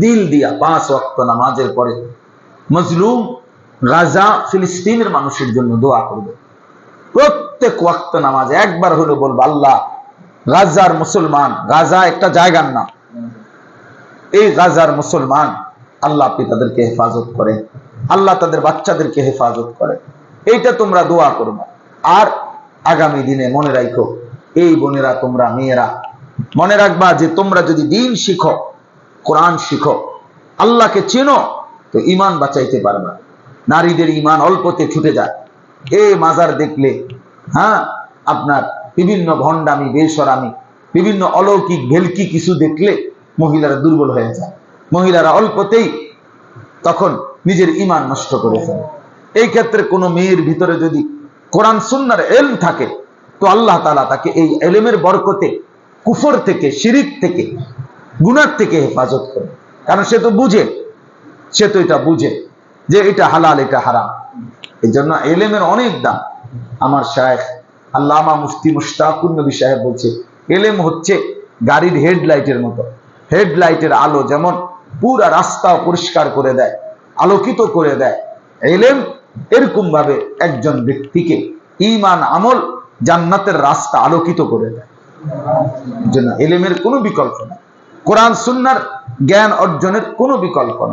দিল দিয়া পাঁচ ওয়াক্ত নামাজের পরে মজলুম গাজা, ফিলিস্তিনের মানুষের জন্য দোয়া করবে। প্রত্যেক ওয়াক্ত নামাজ একবার হলো বলব, আল্লাহ, গাজার মুসলমান, গাজা একটা জায়গার নাম। এই গাজার মুসলমান আল্লাহ আপনি তাদেরকে হেফাজত করেন, আল্লাহ তাদের বাচ্চাদেরকে হেফাজত করে এইটা তোমরা দোয়া করবে। আর আগামী দিনে মনে রাখো, এই বোনেরা তোমরা মেয়েরা, মনে রাখবা যে তোমরা যদি দিন শিখো কোরআন শিখো। আল্লাহকে চেনো, তো ইমান বাঁচাইতে পারবা নারীদের ইমান অল্পতে ছুটে যায়। এ মাজার দেখলে হ্যাঁ আপনার বিভিন্ন ভণ্ডামি, বেসরামি, বিভিন্ন অলৌকিক ভেলকি কিছু দেখলে মহিলারা দুর্বল হয়ে যায়। মহিলারা অল্পতেই তখন নিজের ইমান নষ্ট করে ফেলে। এই ক্ষেত্রে কোনো মেয়ের ভিতরে যদি কোরআন সুন্নার এল থাকে, তো আল্লাহ তালা তাকে এই এলেমের বরকতে কুফর থেকে, শিরিক থেকে গুনার থেকে হেফাজত করে। কারণ সে তো বুঝে, সে তো এটা বুঝে যে এটা হালাল, এটা হারাম। এই জন্য এলেমের অনেক দাম। আমার শায়েখ আল্লামা মুফতি মুশতাকুর নবী সাহেব বলছে, এলেম হচ্ছে গাড়ির হেডলাইটের মতো। হেডলাইটের আলো যেমন পুরা রাস্তা পরিষ্কার করে দেয়, আলোকিত করে দেয়। এলেম এরকম ভাবে একজন ব্যক্তিকে ইমান আমল, জান্নাতের রাস্তা আলোকিত করে দেয়। এলেমের কোনো বিকল্প নেই। কোরআন সুন্নার জ্ঞান অর্জনের কোনো বিকল্প নেই।